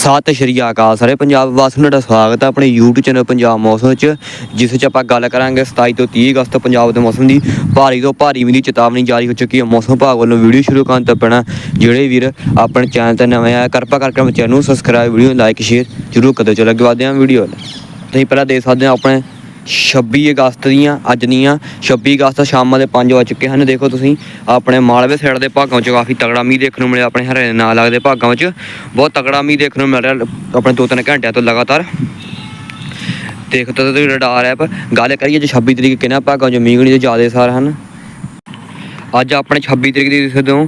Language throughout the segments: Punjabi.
ਸਤਿ ਸ਼੍ਰੀ ਅਕਾਲ ਸਾਰੇ ਪੰਜਾਬ ਵਾਸੀਆਂ ਨੂੰ ਤੁਹਾਡਾ ਸਵਾਗਤ ਹੈ ਆਪਣੇ YouTube ਚੈਨਲ ਪੰਜਾਬ ਮੌਸਮ 'ਚ ਜਿਸ ਵਿੱਚ ਆਪਾਂ ਗੱਲ ਕਰਾਂਗੇ 27 ਤੋਂ 30 ਅਗਸਤ ਪੰਜਾਬ ਦੇ ਮੌਸਮ ਦੀ ਭਾਰੀ ਤੋਂ ਭਾਰੀ ਮੀਂਹ ਦੀ ਚੇਤਾਵਨੀ ਜਾਰੀ ਹੋ ਚੁੱਕੀ ਹੈ। ਮੌਸਮ ਵਿਭਾਗ ਵੱਲੋਂ ਵੀਡੀਓ ਸ਼ੁਰੂ ਕਰਨ ਤੋਂ ਪਹਿਲਾਂ ਜਿਹੜੇ ਵੀਰ ਆਪਣੇ ਚੈਨਲ ਤੇ ਨਵੇਂ ਆਏ, ਕਿਰਪਾ ਕਰਕੇ ਆਪਣੇ ਚੈਨਲ ਨੂੰ ਸਬਸਕ੍ਰਾਈਬ ਵੀਡੀਓ ਲਾਈਕ ਸ਼ੇਅਰ ਜ਼ਰੂਰ ਕਰਿਓ। ਚਲੋ ਅੱਗੇ ਵਧਦੇ ਹਾਂ ਵੀਡੀਓ ਤੁਸੀਂ ਪਹਿਲਾਂ ਦੇਖ ਸਕਦੇ ਹੋ ਆਪਣੇ 26 ਅਗਸਤ ਦੀਆਂ, ਅੱਜ ਦੀਆਂ 26 ਅਗਸਤ ਸ਼ਾਮਾਂ ਦੇ 5 ਵਜ ਚੁੱਕੇ ਹਨ। ਦੇਖੋ ਤੁਸੀਂ, ਆਪਣੇ ਮਾਲਵੇ ਸਾਈਡ ਦੇ ਭਾਗਾਂ 'ਚ ਕਾਫੀ ਤਗੜਾ ਮੀਂਹ ਦੇਖਣ ਨੂੰ ਮਿਲਿਆ, ਆਪਣੇ ਹਰਿਆਣੇ ਨਾਲ ਲੱਗਦੇ ਭਾਗਾਂ ਵਿੱਚ ਬਹੁਤ ਤਗੜਾ ਮੀਂਹ ਦੇਖਣ ਨੂੰ ਮਿਲ ਰਿਹਾ, ਆਪਣੇ ਦੋ ਤਿੰਨ ਘੰਟਿਆਂ ਤੋਂ ਲਗਾਤਾਰ। ਦੇਖ ਤੁਸੀਂ ਰਡਾਰ ਐਪ ਗੱਲ ਕਰੀਏ ਜੇ 26 ਤਰੀਕ ਕਿਹਨਾਂ ਭਾਗਾਂ 'ਚ ਮੀਂਹ ਗਣੀ ਤੇ ਜ਼ਿਆਦਾ ਸਾਰ ਹਨ? ਅੱਜ ਆਪਣੇ 26 ਤਰੀਕ ਦੀ ਜਦੋਂ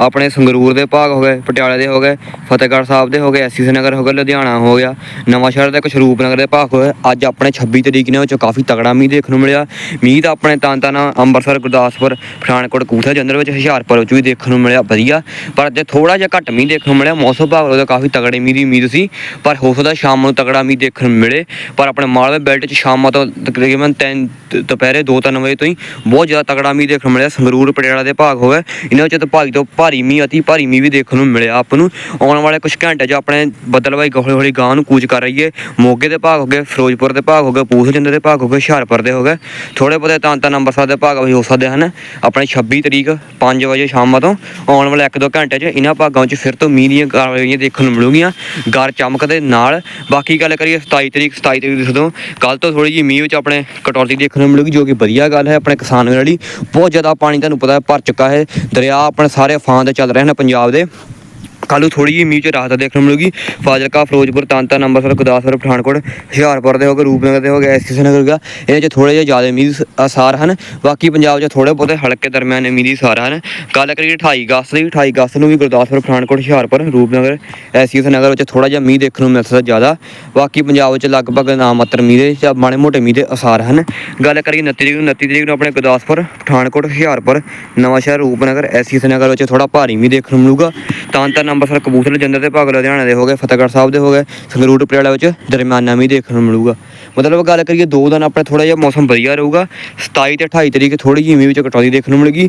ਆਪਣੇ ਸੰਗਰੂਰ ਦੇ ਭਾਗ ਹੋ ਗਏ, ਪਟਿਆਲੇ ਦੇ ਹੋ ਗਏ, ਫਤਿਹਗੜ੍ਹ ਸਾਹਿਬ ਦੇ ਹੋ ਗਏ ਐਸੀ ਨਗਰ ਹੋ ਗਿਆ ਲੁਧਿਆਣਾ ਹੋ ਗਿਆ, ਨਵਾਂ ਸ਼ਹਿਰ ਦੇ ਕੁਛ ਰੂਪਨਗਰ ਦੇ ਭਾਗ ਹੋਏ ਅੱਜ ਆਪਣੇ 26 ਤਰੀਕ ਨੇ ਉਹ 'ਚ ਕਾਫੀ ਤਗੜਾ ਮੀਂਹ ਦੇਖਣ ਨੂੰ ਮਿਲਿਆ। ਮੀਂਹ ਤਾਂ ਆਪਣੇ ਤਾਂਤਾਨਾ ਅੰਮ੍ਰਿਤਸਰ, ਗੁਰਦਾਸਪੁਰ, ਪਠਾਨਕੋਟ ਕੂਥਾ ਜੰਦਰ ਵਿੱਚ ਹੁਸ਼ਿਆਰਪੁਰ ਵਿੱਚ ਵੀ ਦੇਖਣ ਨੂੰ ਮਿਲਿਆ, ਵਧੀਆ। ਪਰ ਅੱਜ ਥੋੜਾ ਜਿਹਾ ਘੱਟ ਮੀਂਹ ਦੇਖਣ ਨੂੰ ਮਿਲਿਆ, ਮੌਸਮ ਭਾਗ ਵੱਲੋਂ ਕਾਫੀ ਤਗੜੇ ਮੀਂਹ ਦੀ ਉਮੀਦ ਸੀ। ਪਰ ਹੋ ਸਕਦਾ ਸ਼ਾਮ ਨੂੰ ਤਗੜਾ ਮੀਂਹ ਦੇਖਣ ਨੂੰ ਮਿਲੇ। ਪਰ ਆਪਣੇ ਮਾਲਵੇ ਬੈਲਟ 'ਚ ਸ਼ਾਮਾਂ ਤੋਂ ਤਕਰੀਬਨ 3 ਦੁਪਹਿਰੇ 2-3 ਵਜੇ ਤੋਂ ਹੀ ਬਹੁਤ ਜ਼ਿਆਦਾ ਤਗੜਾ ਮੀਂਹ ਦੇਖਣ ਨੂੰ ਮਿਲਿਆ। ਸੰਗਰੂਰ, ਪਟਿਆਲਾ ਦੇ ਭਾਗ ਹੋਵੇ ਇਹਨਾਂ ਵਿੱਚ ਤਾਂ ਭਾਈ ਤੋਂ ਭਾਰੀ ਮੀਂਹ ਅਤੀ ਭਾਰੀ ਮੀਂਹ ਵੀ ਦੇਖਣ ਨੂੰ ਮਿਲਿਆ ਆਪ ਨੂੰ। ਆਉਣ ਵਾਲੇ ਕੁਝ ਘੰਟੇ 'ਚ ਆਪਣੇ ਬਦਲਵਾਈ ਹੌਲੀ ਹੌਲੀ ਗਾਂ ਨੂੰ ਕੂਚ ਕਰ ਰਹੀ ਹੈ ਮੋਗੇ ਦੇ ਭਾਗ ਹੋ ਗਏ, ਫਿਰੋਜ਼ਪੁਰ ਦੇ ਭਾਗ ਹੋ ਗਏ ਪੂਸਜੰਦਰ ਦੇ ਭਾਗ ਹੋ ਗਏ, ਹੁਸ਼ਿਆਰਪੁਰ ਦੇ ਹੋ ਗਏ। ਥੋੜੇ ਬਹੁਤੇ ਤਾਂ ਤਾਂ ਅੰਮ੍ਰਿਤਸਰ ਦੇ ਭਾਗ ਵੀ ਹੋ ਸਕਦੇ ਹਨ। ਆਪਣੇ 26 ਤਰੀਕ 5 ਵਜੇ ਸ਼ਾਮਾਂ ਤੋਂ ਆਉਣ ਵਾਲੇ 1-2 ਘੰਟੇ 'ਚ ਇਹਨਾਂ ਭਾਗਾਂ 'ਚ ਫਿਰ ਤੋਂ ਮੀਂਹ ਦੀਆਂ ਕਾਰਵਾਈਆਂ ਦੇਖਣ ਨੂੰ ਮਿਲੂਗੀਆਂ। ਗਰ ਚਮਕ ਦੇ ਨਾਲ। ਬਾਕੀ ਗੱਲ ਕਰੀਏ 27 ਤਰੀਕ 27 ਤਰੀਕ ਦੇ ਜਦੋਂ ਕੱਲ ਤੋਂ ਥੋੜੀ ਜਿਹੀ ਮੀਂਹ ਵਿੱਚ ਆਪਣੇ ਕਟੌਤੀ ਦੇਖਣ ਨੂੰ ਮਿਲੂਗੀ, ਜੋ ਕਿ ਵਧੀਆ ਗੱਲ ਹੈ। ਆਪਣੇ ਕਿਸਾਨ ਲਈ ਬਹੁਤ ਜ਼ਿਆਦਾ ਪਾਣੀ ਤੁਹਾਨੂੰ ਪਤਾ ਭਰ ਚੁੱਕਾ ਹੈ। ਦਰਿਆ ਆਪਣੇ ਸਾਰੇ ਅਫਾਨ ਤੇ ਚੱਲ ਰਹੇ ਨੇ ਪੰਜਾਬ ਦੇ। ਕੱਲ੍ਹ ਨੂੰ ਥੋੜੀ ਜਿਹੀ ਮੀਂਹ ਚ ਰਾਹਤ ਦੇਖਣ ਨੂੰ ਮਿਲੂਗੀ। ਫਾਜ਼ਿਲਕਾ, ਫਿਰੋਜ਼ਪੁਰ, ਤਾਂਤਾ, ਅੰਮ੍ਰਿਤਸਰ, ਗੁਰਦਾਸਪੁਰ, ਪਠਾਨਕੋਟ, ਹੁਸ਼ਿਆਰਪੁਰ ਦੇ ਹੋ ਗਏ ਰੂਪਨਗਰ ਦੇ ਹੋ ਗਏ ਐਸੀ ਨਗਰ ਦਾ ਇਹਨਾਂ 'ਚ ਥੋੜੇ ਜਿਹਾ ਜ਼ਿਆਦਾ ਮੀਂਹ ਅਸਾਰ ਹਨ। ਬਾਕੀ ਪੰਜਾਬ 'ਚ ਥੋੜੇ ਬਹੁਤੇ ਹਲਕੇ ਦਰਮਿਆਨੇ ਮੀਂਹ ਦੀ ਆਸਾਰ ਹਨ। ਗੱਲ ਕਰੀਏ 28 ਅਗਸਤ ਦੀ। 28 ਅਗਸਤ ਨੂੰ ਵੀ ਗੁਰਦਾਸਪੁਰ, ਪਠਾਨਕੋਟ, ਹੁਸ਼ਿਆਰਪੁਰ, ਰੂਪਨਗਰ, ਐਸੀ ਨਗਰ ਵਿੱਚ ਥੋੜਾ ਜਿਹਾ ਮੀਂਹ ਦੇਖਣ ਨੂੰ ਮਿਲ ਸਕਦਾ ਜ਼ਿਆਦਾ। ਬਾਕੀ ਪੰਜਾਬ ਵਿੱਚ ਲਗਭਗ ਨਾਮਾਤਰ ਮੀਂਹ ਦੇ ਜਾਂ ਮਾੜੇ ਮੋਟੇ ਮੀਂਹ ਦੇ ਆਸਾਰ ਹਨ। ਗੱਲ ਕਰੀਏ 29 ਤਰੀਕ ਨੂੰ। 29 ਤਰੀਕ ਨੂੰ ਆਪਣੇ ਗੁਰਦਾਸਪੁਰ, ਪਠਾਨਕੋਟ, ਹੁਸ਼ਿਆਰਪੁਰ, ਨਵਾਂਸ਼ਹਿਰ, ਰੂਪਨਗਰ, ਐਸੀ ਨਗਰ ਵਿੱਚ ਥੋੜਾ ਭਾਰੀ ਮੀਂਹ ਦੇਖਣ ਨੂੰ ਮਿਲੂਗਾ। ਤਾਂ ਤਾਂ ਅੰਮ੍ਰਿਤਸਰ ਕਬੂਤਰ ਜੰਦਰ ਦੇ ਭਾਗ ਲੁਧਿਆਣਾ ਦੇ ਹੋ ਗਏ, ਫਤਿਹਗੜ੍ਹ ਸਾਹਿਬ ਦੇ ਹੋ ਗਏ। ਸੰਗਰੂਰ, ਪਟਿਆਲਾ ਵਿੱਚ ਦਰਮਿਆਨਾ ਮੀਂਹ ਦੇਖਣ ਨੂੰ ਮਿਲੂਗਾ। ਮਤਲਬ ਗੱਲ ਕਰੀਏ ਦੋ ਦਿਨ ਆਪਣੇ ਥੋੜਾ ਜਿਹਾ ਮੌਸਮ ਵਧੀਆ ਰਹੂਗਾ 27 ਤੇ 28 ਤਰੀਕ ਥੋੜੀ ਜਿਹੀ ਮੀਂਹ ਵਿੱਚ ਕਟੌਤੀ ਦੇਖਣ ਨੂੰ ਮਿਲੇਗੀ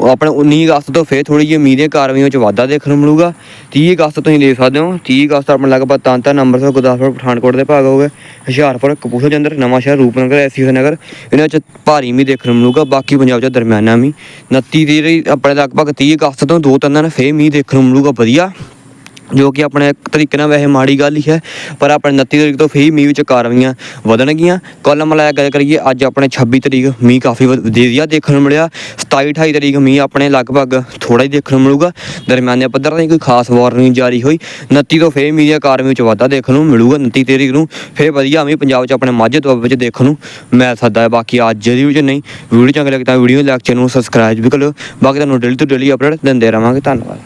ਉਹ ਆਪਣੇ 19 ਅਗਸਤ ਤੋਂ ਫੇਰ ਥੋੜੀ ਜਿਹੀ ਮੀਂਹ ਦੀਆਂ ਕਾਰਵਾਈਆਂ ਵਿੱਚ ਵਾਧਾ ਦੇਖਣ ਨੂੰ ਮਿਲੂਗਾ 30 ਅਗਸਤ ਤੁਸੀਂ ਦੇਖ ਸਕਦੇ ਹੋ 30 ਅਗਸਤ ਆਪਣੇ ਲਗਭਗ ਤਾਂ ਤਾਂ ਅੰਮ੍ਰਿਤਸਰ, ਗੁਰਦਾਸਪੁਰ, ਪਠਾਨਕੋਟ ਦੇ ਭਾਗ ਹੋ ਗਏ ਹੁਸ਼ਿਆਰਪੁਰ, ਕਪੂਰਥਲਾ ਜੰਦਰ ਨਵਾਂ ਰੂਪਨਗਰ, ਐਸੀ ਨਗਰ, ਇਹਨਾਂ ਵਿੱਚ ਭਾਰੀ ਮੀਂਹ ਦੇਖਣ ਨੂੰ ਮਿਲੂਗਾ, ਬਾਕੀ ਪੰਜਾਬ 'ਚ ਦਰਮਿਆਨਾ ਮੀਂਹ 29 ਤਰੀਕ ਆਪਣੇ ਲਗਭਗ 30 ਅਗਸਤ ਤੋਂ ਦੋ ਤਿੰਨ ਦਿਨ ਫੇਰ ਮੀਂਹ ਦੇਖਣ ਨੂੰ ਮਿਲੂਗਾ, ਵਧੀਆ। ਜੋ ਕਿ ਆਪਣੇ ਤਰੀਕੇ ਨਾਲ ਵੈਸੇ ਮਾੜੀ ਗੱਲ ਹੀ ਹੈ, ਪਰ ਆਪਣੇ 29 ਤਰੀਕ ਤੋਂ ਫੇਰ ਮੀਂਹ ਵਿੱਚ ਕਾਰਵਾਈਆਂ ਵਧਣਗੀਆਂ। ਕੱਲ ਮਲਾਇਆ ਗੱਲ ਕਰੀਏ, ਅੱਜ ਆਪਣੇ 26 ਤਰੀਕ ਮੀਂਹ ਕਾਫੀ ਵਧੀਆ ਦੇਖਣ ਨੂੰ ਮਿਲਿਆ। 27 28 ਤਰੀਕ ਮੀਂਹ ਆਪਣੇ ਲਗਭਗ ਥੋੜਾ ਹੀ ਦੇਖਣ ਨੂੰ ਮਿਲੂਗਾ। ਦਰਮਿਆਨੇ ਪੱਧਰ ਤੇ ਕੋਈ ਖਾਸ ਵਾਰਨਿੰਗ ਜਾਰੀ ਹੋਈ। 29 ਤੋਂ ਫੇਰ ਮੀਂਹ ਦੀਆਂ ਕਾਰਵਾਈਆਂ ਵਿੱਚ ਵਾਧਾ ਦੇਖਣ ਨੂੰ ਮਿਲੂਗਾ। 29 ਤਰੀਕ ਨੂੰ ਫੇਰ ਵਧੀਆ ਮੀਂਹ ਪੰਜਾਬ 'ਚ ਆਪਣੇ ਮਾਝੇ ਤੋਂ ਵਿੱਚ ਦੇਖਣ ਨੂੰ ਮਿਲ ਸਕਦਾ ਹੈ। ਬਾਕੀ ਅੱਜ ਦੀ ਵਿੱਚ ਨਹੀਂ। ਵੀਡੀਓ ਚੰਗੀ ਲੱਗੇ ਤਾਂ ਵੀਡੀਓ ਲੈਕਚਰ ਨੂੰ ਸਬਸਕ੍ਰਾਈਬ ਵੀ ਕਰ ਲਿਓ। ਬਾਕੀ ਤੁਹਾਨੂੰ ਡੇਲੀ ਤੋਂ ਡੇਲੀ ਅਪਡੇਟ ਦਿੰਦੇ ਰਵਾਂਗੇ ਧੰਨਵਾਦ।